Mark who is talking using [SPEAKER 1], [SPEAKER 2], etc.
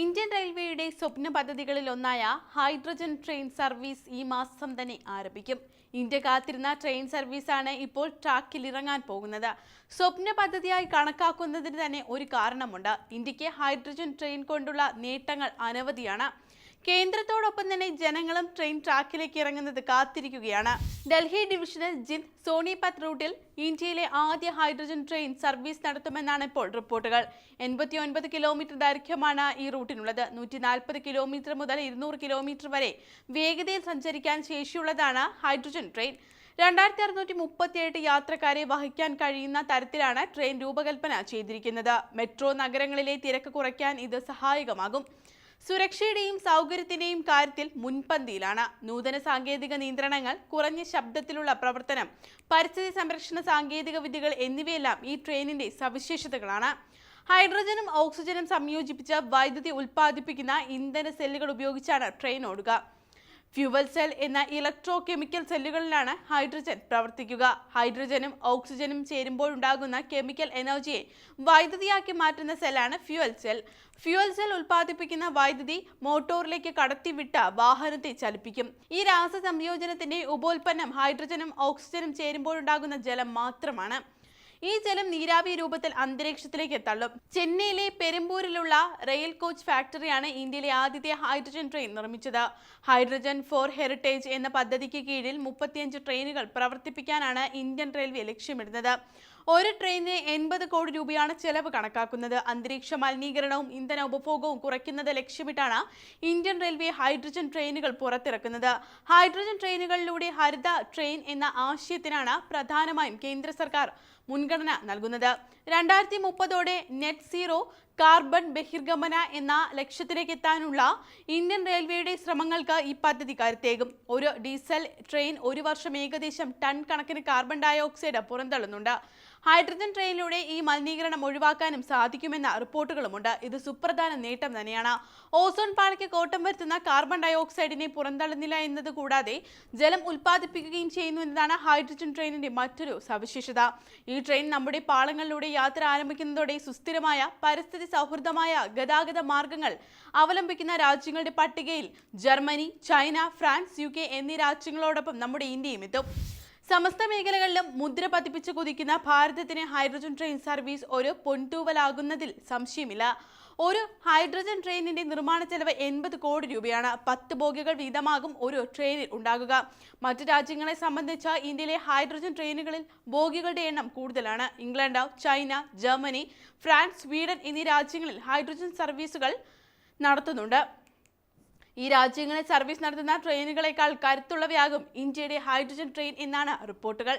[SPEAKER 1] Indian റെയിൽവേയുടെ സ്വപ്ന പദ്ധതികളിൽ ഒന്നായ ഹൈഡ്രജൻ ട്രെയിൻ സർവീസ് ഈ മാസം തന്നെ ആരംഭിക്കും. ഇന്ത്യ കാത്തിരുന്ന ട്രെയിൻ സർവീസാണ് ഇപ്പോൾ ട്രാക്കിൽ ഇറങ്ങാൻ പോകുന്നത്. സ്വപ്ന പദ്ധതിയായി കണക്കാക്കുന്നതിന് തന്നെ ഒരു കാരണമുണ്ട്. ഇന്ത്യയ്ക്ക് ഹൈഡ്രജൻ ട്രെയിൻ കൊണ്ടുള്ള നേട്ടങ്ങൾ അനവധിയാണ്. കേന്ദ്രത്തോടൊപ്പം തന്നെ ജനങ്ങളും ട്രെയിൻ ട്രാക്കിലേക്ക് ഇറങ്ങുന്നത് കാത്തിരിക്കുകയാണ്. ഡൽഹി ഡിവിഷണൽ ജിന്ദ് സോണിപത്ത് റൂട്ടിൽ ഇന്ത്യയിലെ ആദ്യ ഹൈഡ്രജൻ ട്രെയിൻ സർവീസ് നടത്തുമെന്നാണ് ഇപ്പോൾ റിപ്പോർട്ടുകൾ. എൺപത്തിയൊൻപത് കിലോമീറ്റർ ദൈർഘ്യമാണ് ഈ റൂട്ടിനുള്ളത്. നൂറ്റി നാൽപ്പത് കിലോമീറ്റർ മുതൽ ഇരുന്നൂറ് കിലോമീറ്റർ വരെ വേഗതയിൽ സഞ്ചരിക്കാൻ ശേഷിയുള്ളതാണ് ഹൈഡ്രജൻ ട്രെയിൻ. രണ്ടായിരത്തി അറുന്നൂറ്റി മുപ്പത്തിയെട്ട് യാത്രക്കാരെ വഹിക്കാൻ കഴിയുന്ന തരത്തിലാണ് ട്രെയിൻ രൂപകൽപ്പന ചെയ്തിരിക്കുന്നത്. മെട്രോ നഗരങ്ങളിലെ തിരക്ക് കുറയ്ക്കാൻ ഇത് സഹായകമാകും. സുരക്ഷയുടെയും സൗകര്യത്തിന്റെയും കാര്യത്തിൽ മുൻപന്തിയിലാണ്. നൂതന സാങ്കേതിക നിയന്ത്രണങ്ങൾ കുറഞ്ഞ ശബ്ദത്തിലുള്ള പ്രവർത്തനം പരിസ്ഥിതി സംരക്ഷണ സാങ്കേതിക വിദ്യകൾ എന്നിവയെല്ലാം ഈ ട്രെയിനിന്റെ സവിശേഷതകളാണ്. ഹൈഡ്രജനും ഓക്സിജനും സംയോജിപ്പിച്ച് വൈദ്യുതി ഉൽപ്പാദിപ്പിക്കുന്ന ഇന്ധന സെല്ലുകൾ ഉപയോഗിച്ചാണ് ട്രെയിൻ ഓടുക. ഫ്യൂവൽ സെൽ എന്ന ഇലക്ട്രോ കെമിക്കൽ സെല്ലുകളിലാണ് ഹൈഡ്രജൻ പ്രവർത്തിക്കുക. ഹൈഡ്രജനും ഓക്സിജനും ചേരുമ്പോൾ ഉണ്ടാകുന്ന കെമിക്കൽ എനർജിയെ വൈദ്യുതിയാക്കി മാറ്റുന്ന സെല്ലാണ് ഫ്യൂവൽ സെൽ. ഫ്യൂവൽ സെൽ ഉൽപ്പാദിപ്പിക്കുന്ന വൈദ്യുതി മോട്ടോറിലേക്ക് കടത്തിവിട്ട വാഹനത്തെ ചലിപ്പിക്കും. ഈ രാസ സംയോജനത്തിന്റെ ഉപോൽപ്പന്നം ഹൈഡ്രജനും ഓക്സിജനും ചേരുമ്പോഴുണ്ടാകുന്ന ജലം മാത്രമാണ്. ഈ ജലം നീരാവി രൂപത്തിൽ അന്തരീക്ഷത്തിലേക്ക് തള്ളും. ചെന്നൈയിലെ പെരുമ്പൂരിലുള്ള റെയിൽ കോച്ച് ഫാക്ടറിയാണ് ഇന്ത്യയിലെ ആദ്യത്തെ ഹൈഡ്രജൻ ട്രെയിൻ നിർമ്മിച്ചത്. ഹൈഡ്രജൻ ഫോർ ഹെറിറ്റേജ് എന്ന പദ്ധതിക്ക് കീഴിൽ മുപ്പത്തിയഞ്ച് ട്രെയിനുകൾ പ്രവർത്തിപ്പിക്കാനാണ് ഇന്ത്യൻ റെയിൽവേ ലക്ഷ്യമിടുന്നത്. ഒരു ട്രെയിനിന് എൺപത് കോടി രൂപയാണ് ചെലവ് കണക്കാക്കുന്നത്. അന്തരീക്ഷ മലിനീകരണവും ഇന്ധന ഉപഭോഗവും കുറയ്ക്കുന്നത് ലക്ഷ്യമിട്ടാണ് ഇന്ത്യൻ റെയിൽവേ ഹൈഡ്രജൻ ട്രെയിനുകൾ പുറത്തിറക്കുന്നത്. ഹൈഡ്രജൻ ട്രെയിനുകളിലൂടെ ഹരിത ട്രെയിൻ എന്ന ആശയത്തിനാണ് പ്രധാനമായും കേന്ദ്ര സർക്കാർ മുൻഗണന നൽകുന്നത്. രണ്ടായിരത്തി മുപ്പതോടെ നെറ്റ് സീറോ കാർബൺ ബഹിർഗമന എന്ന ലക്ഷ്യത്തിലേക്ക് എത്താനുള്ള ഇന്ത്യൻ റെയിൽവേയുടെ ശ്രമങ്ങൾക്ക് ഈ പദ്ധതി കരുത്തേകും. ഒരു ഡീസൽ ട്രെയിൻ ഒരു വർഷം ഏകദേശം ടൺ കണക്കിന് കാർബൺ ഡയോക്സൈഡ് പുറന്തള്ളുന്നുണ്ട്. ഹൈഡ്രജൻ ട്രെയിനിലൂടെ ഈ മലിനീകരണം ഒഴിവാക്കാനും സാധിക്കുമെന്ന റിപ്പോർട്ടുകളുമുണ്ട്. ഇത് സുപ്രധാന നേട്ടം തന്നെയാണ്. ഓസോൺ പാളിക്ക് കോട്ടം വരുത്തുന്ന കാർബൺ ഡയോക്സൈഡിനെ പുറന്തള്ളുന്നില്ല എന്നത് കൂടാതെ ജലം ഉൽപ്പാദിപ്പിക്കുകയും ചെയ്യുന്നു എന്നതാണ് ഹൈഡ്രജൻ ട്രെയിനിന്റെ മറ്റൊരു സവിശേഷത. ഈ ട്രെയിൻ നമ്മുടെ പാളങ്ങളിലൂടെ യാത്ര ആരംഭിക്കുന്നതോടെ സുസ്ഥിരമായ പരിസ്ഥിതി സൗഹൃദമായ ഗതാഗത മാർഗങ്ങൾ അവലംബിക്കുന്ന രാജ്യങ്ങളുടെ പട്ടികയിൽ ജർമ്മനി ചൈന ഫ്രാൻസ് യു എന്നീ രാജ്യങ്ങളോടൊപ്പം നമ്മുടെ ഇന്ത്യയും എത്തും. സമസ്ത മേഖലകളിലും മുദ്ര പതിപ്പിച്ച് കുതിക്കുന്ന ഭാരതത്തിന് ഹൈഡ്രജൻ ട്രെയിൻ സർവീസ് ഒരു പൊൻതൂവലാകുന്നതിൽ സംശയമില്ല. ഒരു ഹൈഡ്രജൻ ട്രെയിനിന്റെ നിർമ്മാണ ചെലവ് എൺപത് കോടി രൂപയാണ്. പത്ത് ബോഗികൾ വീതമാകും ഒരു ട്രെയിനിൽ ഉണ്ടാകുക. മറ്റു രാജ്യങ്ങളെ സംബന്ധിച്ച ഇന്ത്യയിലെ ഹൈഡ്രജൻ ട്രെയിനുകളിൽ ബോഗികളുടെ എണ്ണം കൂടുതലാണ്. England China Germany France Sweden എന്നീ രാജ്യങ്ങളിൽ ഹൈഡ്രജൻ സർവീസുകൾ നടത്തുന്നുണ്ട്. ഈ രാജ്യങ്ങളിൽ സർവീസ് നടത്തുന്ന ട്രെയിനുകളെക്കാൾ കരുത്തുള്ളവയാകും ഇന്ത്യയുടെ ഹൈഡ്രജൻ ട്രെയിൻ എന്നാണ് റിപ്പോർട്ടുകൾ.